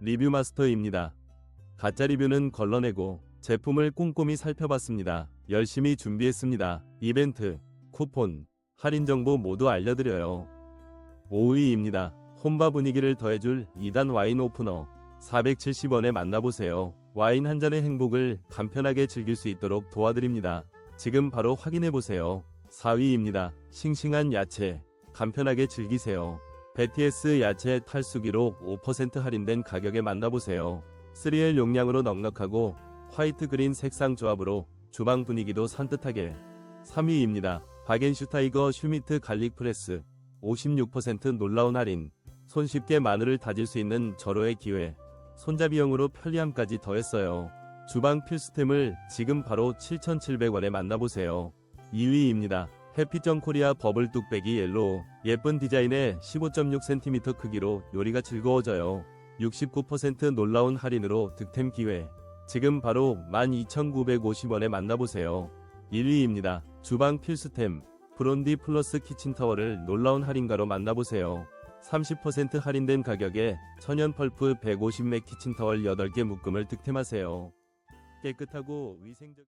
리뷰 마스터입니다. 가짜 리뷰는 걸러내고 제품을 꼼꼼히 살펴봤습니다. 열심히 준비했습니다. 이벤트, 쿠폰, 할인 정보 모두 알려드려요. 5위입니다. 홈바 분위기를 더해줄 2단 와인 오프너 470원에 만나보세요. 와인 한 잔의 행복을 간편하게 즐길 수 있도록 도와드립니다. 지금 바로 확인해보세요. 4위입니다. 싱싱한 야채 간편하게 즐기세요. 베티에스 야채 탈수기로 5% 할인된 가격에 만나보세요. 3L 용량으로 넉넉하고 화이트 그린 색상 조합으로 주방 분위기도 산뜻하게 3위입니다. 바겐슈타이거 슈미트 갈릭 프레스 56% 놀라운 할인 손쉽게 마늘을 다질 수 있는 절호의 기회 손잡이용으로 편리함까지 더했어요. 주방 필수템을 지금 바로 7,700원에 만나보세요. 2위입니다. 해피정 코리아 버블 뚝배기 옐로우 예쁜 디자인에 15.6cm 크기로 요리가 즐거워져요. 69% 놀라운 할인으로 득템 기회. 지금 바로 12,950원에 만나보세요. 1위입니다. 주방 필수템 브론디 플러스 키친타워를 놀라운 할인가로 만나보세요. 30% 할인된 가격에 천연 펄프 150맥 키친타월 8개 묶음을 득템하세요. 깨끗하고 위생적